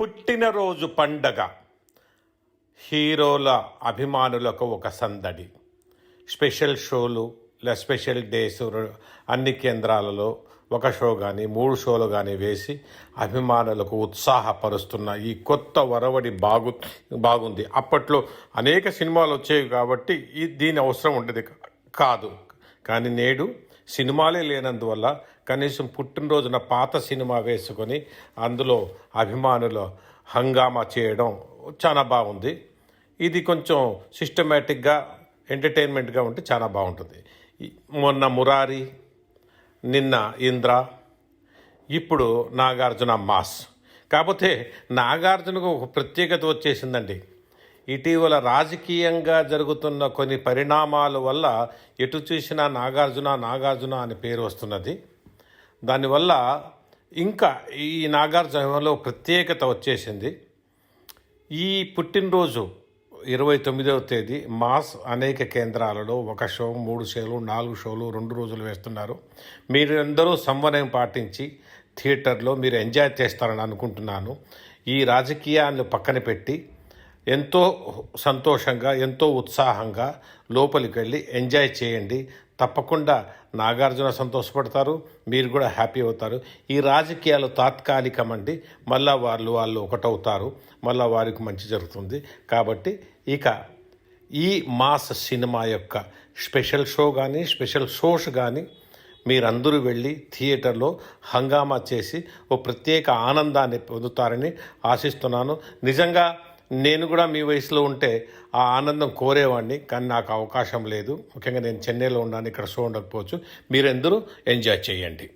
పుట్టినరోజు పండగ. హీరోల అభిమానులకు ఒక సందడి. స్పెషల్ షోలు లేదా స్పెషల్ డేస్ అన్ని కేంద్రాలలో ఒక షో కానీ మూడు షోలు కానీ వేసి అభిమానులకు ఉత్సాహపరుస్తున్న ఈ కొత్త వరవడి బాగు బాగుంది. అప్పట్లో అనేక సినిమాలు వచ్చేవి కాబట్టి ఈ దీని అవసరం ఉండేది కాదు. కానీ నేడు సినిమాలే లేనందువల్ల కనీసం పుట్టినరోజున పాత సినిమా వేసుకొని అందులో అభిమానులు హంగామా చేయడం చాలా బాగుంది. ఇది కొంచెం సిస్టమేటిక్గా ఎంటర్టైన్మెంట్గా ఉంటే చాలా బాగుంటుంది. మొన్న మురారి నిన్న ఇంద్ర ఇప్పుడు నాగార్జున మాస్. కాకపోతే నాగార్జునకు ఒక ప్రత్యేకత వచ్చేసిందండి. ఇటీవల రాజకీయంగా జరుగుతున్న కొన్ని పరిణామాల వల్ల ఎటు చూసినా నాగార్జున నాగార్జున అని పేరు వస్తున్నది. దానివల్ల ఇంకా ఈ నాగార్జునలో ప్రత్యేకత వచ్చేసింది. ఈ పుట్టినరోజు ఇరవై తొమ్మిదవ తేదీ మాస్ అనేక కేంద్రాలలో ఒక షో మూడు షోలు నాలుగు షోలు రెండు రోజులు వేస్తున్నారు. మీరు అందరూ సంవరయం పాటించి థియేటర్లో మీరు ఎంజాయ్ చేస్తారని అనుకుంటున్నాను. ఈ రాజకీయాన్ని పక్కన పెట్టి ఎంతో సంతోషంగా ఎంతో ఉత్సాహంగా లోపలికి వెళ్ళి ఎంజాయ్ చేయండి. తప్పకుండా నాగార్జున సంతోషపడతారు మీరు కూడా హ్యాపీ అవుతారు. ఈ రాజకీయాలు తాత్కాలికమండి మళ్ళా వాళ్ళు వాళ్ళు ఒకటవుతారు. మళ్ళా వారికి మంచి జరుగుతుంది. కాబట్టి ఇక ఈ మాస్ సినిమా యొక్క స్పెషల్ షో కానీ స్పెషల్ షోస్ కానీ మీరందరూ వెళ్ళి థియేటర్లో హంగామా చేసి ఓ ప్రత్యేక ఆనందాన్ని పొందుతారని ఆశిస్తున్నాను. నిజంగా నేను కూడా మీ వయసులో ఉంటే ఆ ఆనందం కోరేవాడిని కానీ నాకు అవకాశం లేదు. ముఖ్యంగా నేను చెన్నైలో ఉన్నాను ఇక్కడ షో ఉండకపోవచ్చు. మీరందరూ ఎంజాయ్ చేయండి.